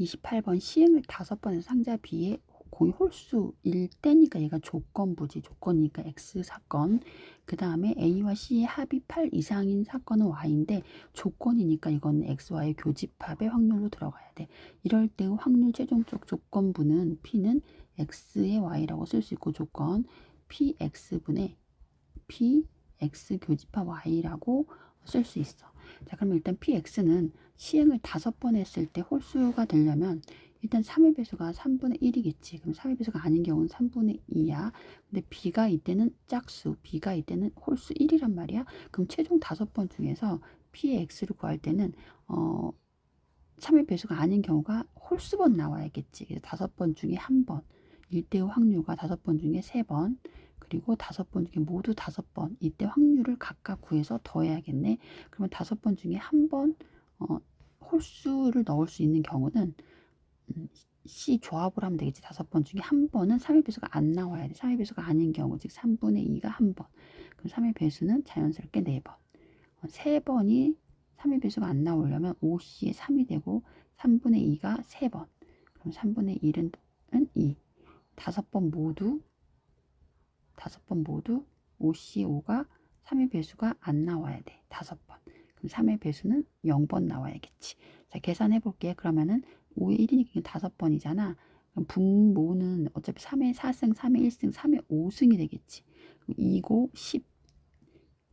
28번 시행을 다섯 번의 상자 B에 공이 홀수 1대니까 얘가 조건부지. 조건이니까 X 사건. 그 다음에 A와 C의 합이 8 이상인 사건은 Y인데 조건이니까 이건 XY 교집합의 확률로 들어가야 돼. 이럴 때의 확률 최종적 조건부는 P는 X의 Y라고 쓸 수 있고 조건 PX분의 PX 교집합 Y라고 쓸 수 있어. 자 그럼 일단 PX는 시행을 다섯 번 했을 때 홀수가 되려면 일단 3의 배수가 3분의 1이겠지. 그럼 3의 배수가 아닌 경우는 3분의 2야. 근데 B가 이때는 짝수, B가 이때는 홀수 1이란 말이야. 그럼 최종 다섯 번 중에서 P의 X를 구할 때는 어 3의 배수가 아닌 경우가 홀수번 나와야겠지. 그래서 다섯 번 중에 한 번. 1대5 확률과 다섯 번 중에 세 번. 그리고 다섯 번 중에 모두 다섯 번. 이때 확률을 각각 구해서 더해야겠네. 그러면 다섯 번 중에 한 번, 어, 홀수를 넣을 수 있는 경우는 음, C 조합을 하면 되겠지. 다섯 번 중에 한 번은 3의 배수가 안 나와야 돼. 3의 배수가 아닌 경우, 즉 3분의 2가 한 번. 그럼 3의 배수는 자연스럽게 네 번. 어, 세 번이 3의 배수가 안 나오려면 5C에 3이 되고 3분의 2가 세 번. 그럼 3분의 1은 2. 다섯 번 모두 다섯 번 모두 5C 5가 3의 배수가 안 나와야 돼. 다섯 번. 그럼 3의 배수는 0번 나와야겠지. 자, 계산해 볼게. 그러면은 5의 1이니까 다섯 번이잖아. 그럼 분모는 어차피 3의 4승, 3의 1승, 3의 5승이 되겠지. 그럼 2고 10.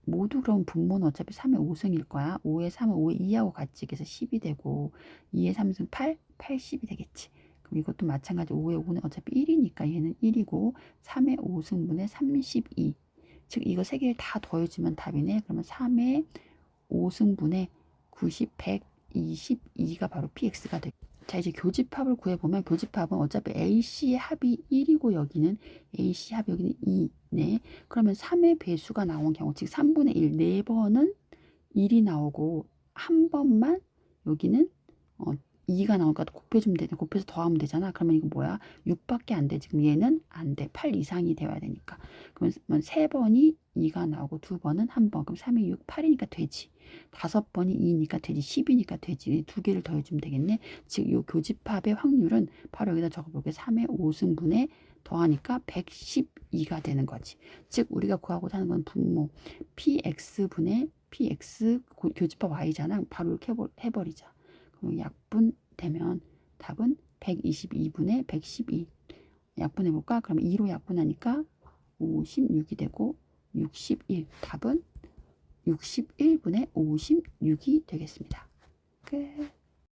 모두 그럼 분모는 어차피 3의 5승일 거야. 5의 3은 5의 2하고 같이 그래서 10이 되고 2의 3승 8, 80이 되겠지. 그럼 이것도 마찬가지 5의 5는 어차피 1이니까 얘는 1이고 3의 5승분의 32. 즉 이거 세 개를 다 더해주면 답이네. 그러면 3의 5승분의 90, 122가 바로 PX가 되고 자 이제 교집합을 구해보면 교집합은 어차피 AC의 합이 1이고 여기는 AC 합이 여기는 2 네. 그러면 3의 배수가 나온 경우 즉 3분의 1 4번은 1이 나오고 한 번만 여기는 어, 2가 나오니까 곱해주면 되네. 곱해서 더하면 되잖아. 그러면 이거 뭐야? 6밖에 안 돼. 지금 얘는 안 돼 8 이상이 되어야 되니까. 그러면 세 번이 2가 나오고 두 번은 한 번. 그럼 3이 6 8이니까 되지 다섯 번이 2니까 되지 10이니까 되지. 두 개를 더해주면 되겠네. 즉이 교집합의 확률은 바로 여기다 적어볼게. 3의 5승분에 더하니까 112가 되는 거지. 즉 우리가 구하고자 하는 건 분모 px분의 px 고- 교집합 y잖아. 바로 이렇게 해버, 해버리자. 그럼 약분 되면 답은 122분의 112 약분해 볼까? 그럼 2로 약분하니까 56이 되고 61 답은 61분의 56이 되겠습니다. 끝.